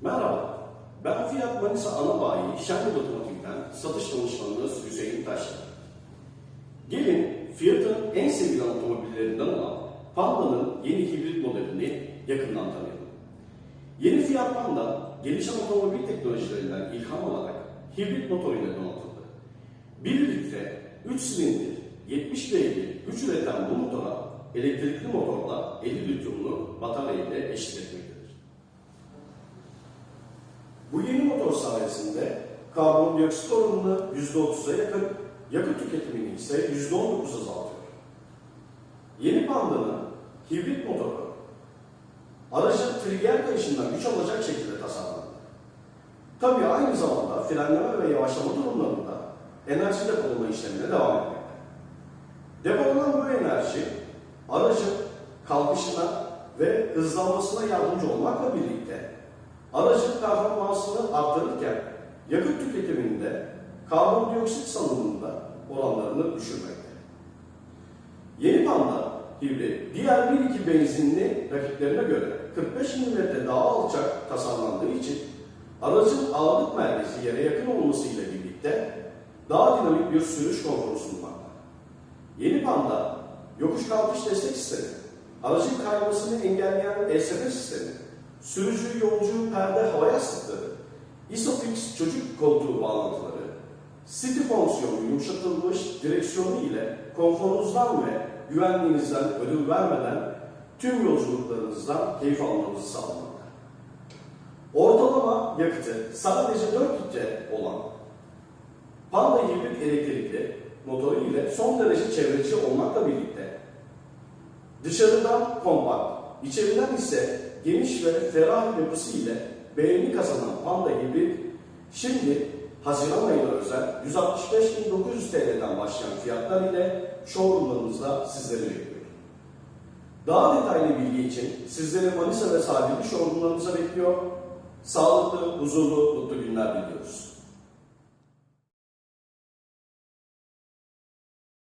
Merhaba, ben Fiat Manisa ana bayi Şenlik Otomotiv'den satış danışmanınız Hüseyin Taşlı. Gelin Fiat'ın en sevilen otomobillerinden olan Panda'nın yeni hibrit modelini yakından tanıyalım. Yeni Fiat Panda, gelişen otomobil teknolojilerinden ilham alarak hibrit motor ile donatıldı. 1 litre, 3 silindir, 70 beygir güç üreten bu motora elektrikli motorla 50 lityumlu batarya ile eşlik etmektedir. Bu yeni motor sayesinde karbondioksit oranını %30'a yakın, yakıt tüketimini ise %19 azaltıyor. Yeni Panda'nın hibrit motoru aracın trigger kayışından güç alacak şekilde tasarlandı. Tabii aynı zamanda frenleme ve yavaşlama durumlarında enerji depolama işlemine devam etmekte. Depolanan bu enerji aracın kalkışına ve hızlanmasına yardımcı olmakla birlikte aracın performansını arttırırken yakıt tüketiminde karbondioksit salınımında oranlarını düşürmekte. Yeni Panda hibrit diğer 1.2 benzinli rakiplerine göre 45 mm daha alçak tasarlandığı için aracın ağırlık merkezi yere yakın olmasıyla birlikte daha dinamik bir sürüş konforu sunmakta. Yeni Panda yokuş kalkış destek sistemi, aracın kaymasını engelleyen ESP sistemi, sürücü yolcu perde hava yastıkları, ISOFIX çocuk koltuğu bağlantıları, City fonksiyonu yumuşatılmış direksiyonu ile konforunuzdan ve güvenliğinizden ödül vermeden tüm yolculuklarınızdan keyif almanızı sağlamakta. Ortalama yakıtı sadece 4 litre olan Panda hibrit elektrikli motoru ile son derece çevreci olmakla birlikte dışarıdan kompakt, içeriden ise geniş ve ferah yapısı ile beğeni kazanan Panda hibrit şimdi Haziran ayına özel 165.900 TL'den başlayan fiyatlar ile showroomlarımızda sizleri bekliyor. Daha detaylı bilgi için sizleri Manisa ve sahilli showroomlarımıza bekliyor. Sağlıklı, huzurlu, mutlu günler diliyoruz.